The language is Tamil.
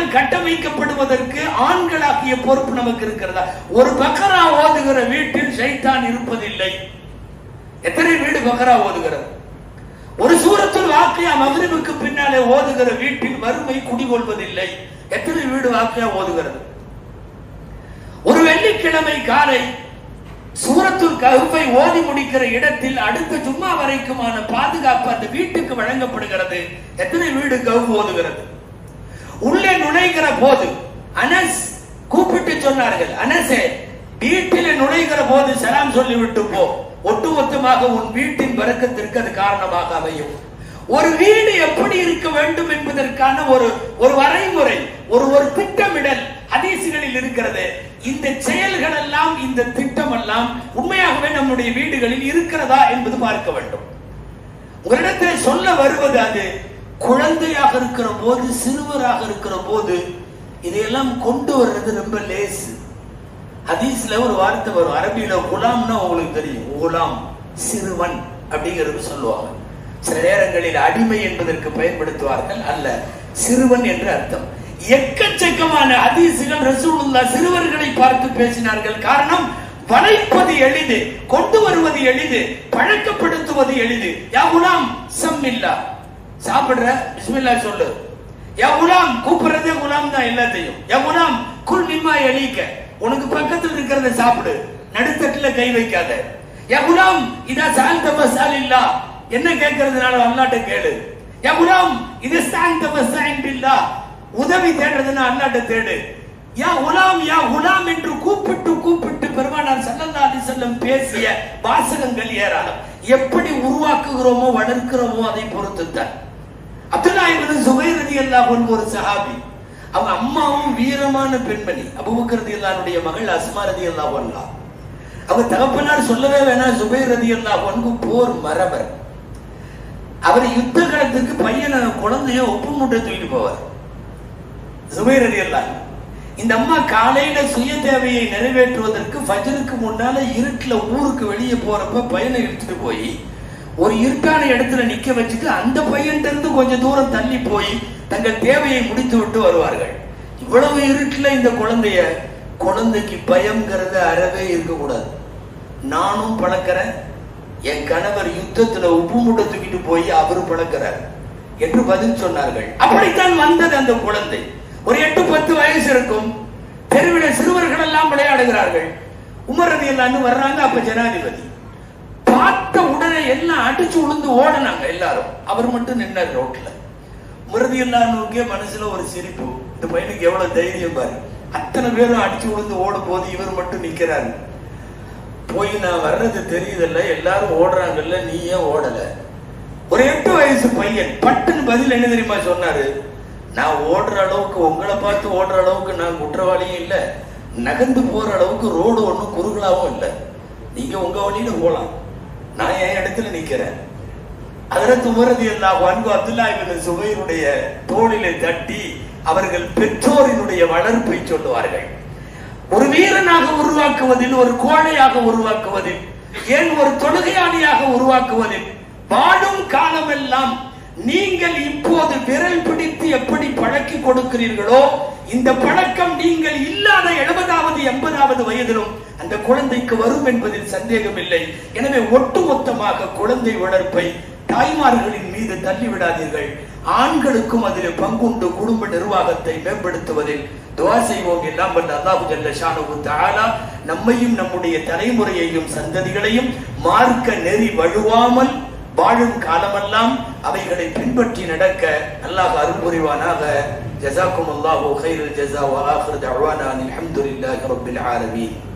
குடும்பங்கள் கட்டமைக்கப்படுவதற்கு ஆண்களாகிய பொறுப்பு நமக்கு இருக்கிறதா? ஒரு பக்கரா ஓதுகிற வீட்டில் சைத்தான் இருப்பதில்லை. எத்தனை வீடு பக்கரா ஓதுகிறது? ஒரு சூரத்தில் வாக்கியா மகரிவுக்கு பின்னாலே ஓதுகிற வீட்டில் வறுமை குடிகொள்வதில்லை. எத்தனை வீடு வாக்கியா ஓதுகிறது? ஒரு வெள்ளிக்கிழமை காலை சூரத்துல் கருப்பை ஓதி முடிக்கிற இடத்தில் அடுத்த ஜும்மா வரைக்குமான பாதுகாப்பு அந்த வீட்டுக்கு வழங்கப்படுகிறது. எத்தனை வீடு கவு ஓதுகிறது? உள்ளே நுழைகிற போது அனஸ் கூப்பிட்டு சொன்னார்கள் அனசே வீட்டில் நுழைகிற போது சலாம் சொல்லிவிட்டு போ. ஒட்டுமொத்தமாக உன் வீட்டின் வரக்கத்திற்கு அது காரணமாக அமையும். ஒரு வீடு எப்படி இருக்க வேண்டும் என்பதற்கான ஒரு ஒரு வரைமுறை ஒரு ஒரு திட்டமிடல் ஹதீசுகளில் இருக்கிறது. இந்த செயல்கள் எல்லாம் இந்த திட்டம் எல்லாம் உண்மையாகவே நம்முடைய வீடுகளில் இருக்கிறதா என்பது பார்க்க வேண்டும். ஒரு இடத்துல சொல்ல வருவது அது குழந்தையாக இருக்கிற போது சிறுவராக இருக்கிற போது இதையெல்லாம் கொண்டு வர்றது ரொம்ப லேசு. ஹதீஸ்ல ஒரு வார்த்தை வரும். அரபியில குலாம்னா உங்களுக்கு தெரியும். குலாம் சிறுவன் அப்படிங்கிறது சொல்லுவாங்க. சில நேரங்களில் அடிமை என்பதற்கு பயன்படுத்துவார்கள் அல்ல. சிறுவன் என்று அர்த்தம். எக்கச்சக்கமான அதிசயம் ரசூலுல்லா சிறுவர்களை பார்த்து பேசினார்கள். காரணம் வளைப்பது எளிது கொண்டு வருவது எளிது பழக்கப்படுத்துவது எளிது. யா குலாம் சம்மில்லா சாப்பிடுற? பிஸ்மில்லா சொல்லு. யா குலாம் கூப்பிடுறதே குலாம் தான் எல்லாத்தையும். என் குலாம் குல் மிம்மா எழிக்க உனக்கு பக்கத்தில் இருக்கிறத சாப்பிடு. நடுத்தட்டுல கை வைக்காத. யா குலாம் இதா சாந்த மசால் இல்லா என்ன கேட்கறதுனால அல்லாட்ட கேளு. யா குலாம் இது சாந்த மசாயின் இல்லா உதவி தேடுறதுன்னா அல்லாட்ட தேடு. யா உலாம் யா உலாம் என்று கூப்பிட்டு கூப்பிட்டு பெருமானார் சல்லல்லா அலி செல்லம் பேசிய வாசகங்கள் ஏராளம். எப்படி உருவாக்குகிறோமோ வளர்க்கிறோமோ அதை பொறுத்து தான் அப்துல்லா சுபைர் ரலியல்லாஹு ஒரு சஹாபி. அவங்க அம்மாவும் வீரமான பெண்மணி அபூபக்கர் ரலியல்லாஹுடைய மகள் அஸ்மா ரதி அல்லா ஒன்லா அவங்க தகப்பனார் சொல்லவே வேணாம் சுபைர் அல்லா அன்ஹு போர் மரபர். அவர் யுத்த காலத்துக்கு பையனை குழந்தைய ஒப்பு மூட்டை தூக்கிட்டு போவார். சுபைர் அல்லா இந்த அம்மா காலையில சுய தேவையை நிறைவேற்றுவதற்கு ஃபஜருக்கு முன்னால இருட்டுல ஊருக்கு வெளியே போறப்ப பையனை இழுத்துட்டு போய் ஒரு இருட்டான இடத்துல நிக்க வச்சுட்டு அந்த பையன் இருந்து கொஞ்சம் தூரம் தள்ளி போய் தங்கள் தேவையை முடித்து விட்டு வருவார்கள். இவ்வளவு இருட்டுல இந்த குழந்தைய குழந்தைக்கு பயம்ங்கிறது அறவே இருக்கக்கூடாது. நானும் பழக்கிறேன். என் கணவர் யுத்தத்துல உப்பு மூட்டை தூக்கிட்டு போய் அவரும் பழக்கிறார் என்று பதில் சொன்னார்கள். அப்படித்தான் வந்தது அந்த குழந்தை. ஒரு எட்டு பத்து வயசு இருக்கும். தெருவில் சிறுவர்கள் எல்லாம் விளையாடுகிறார்கள். உமரதி ரதி எல்லாம் வர்றாங்க அப்ப ஜனாதிபதி. பார்த்த உடனே எல்லாம் அடிச்சு உளுந்து ஓடினாங்க எல்லாரும். அவர் மட்டும் நின்னார் ரோட்ல. உமரதி எல்லாருக்கே மனசுல ஒரு சிரிப்பு. இந்த பையனுக்கு எவ்வளவு தைரியம் பாரு. அத்தனை பேரும் அடிச்சு விழுந்து ஓடும் போது இவர் மட்டும் நிக்கிறாரு. போய் நான் வர்றது தெரியுதல்ல எல்லாரும் ஓடுறாங்கல்ல நீ ஏன் ஓடல? ஒரு எட்டு வயசு பையன் பட்டுன்னு பதில் என்ன தெரியுமா சொன்னாரு? நான் ஓடுற அளவுக்கு உங்களை பார்த்து ஓடுற அளவுக்கு நான் குற்றவாளியும் இல்லை. நகர்ந்து போற அளவுக்கு ரோடு ஒன்றும் குறுகலாவும் இல்லை. நீங்க உங்க வழியில போகலாம் நான் என் இடத்துல நிக்கிறேன். அதற்கு உமரதி எல்லாம் அன்பு அப்துல்லா இபின் சுபைருடைய தோளிலே தட்டி அவர்கள் பெற்றோரினுடைய வளர்ப்பை சொல்லுவார்கள். ஒரு வீரனாக உருவாக்குவதில் ஒரு கோழையாக உருவாக்குவதில் ஏன் ஒரு தொழுகையாளியாக உருவாக்குவதில் வாழும் காலமெல்லாம் நீங்கள் இப்போது விரல் பிடித்து எப்படி பழக்கி கொடுக்கிறீர்களோ இந்த பழக்கம் நீங்கள் இல்லை எழுபதாவது வயதிலும் அந்த குழந்தைக்கு வரும் என்பதில் சந்தேகம் இல்லை எனவே ஒட்டுமொத்தமாக குழந்தை வளர்ப்பை தாய்மார்களின் மீது தள்ளிவிடாதீர்கள். ஆண்களுக்கும் அதில் பங்குண்டு குடும்ப நிர்வாகத்தை மேம்படுத்துவதில் துவா செய்வோம் எல்லாம் வல்ல அல்லாஹு ஜல்ல ஷானு தாலா நம்மையும் நம்முடைய தலைமுறையையும் சந்ததிகளையும் மார்க்க நெறி வழுவாமல் வாழும் காலமெல்லாம் அவைகளை பின்பற்றி நடக்க அல்லாஹ் அருள்புரிவானாக. جزاكم الله خير الجزاء وآخر دعوانا أن الحمد لله رب العالمين.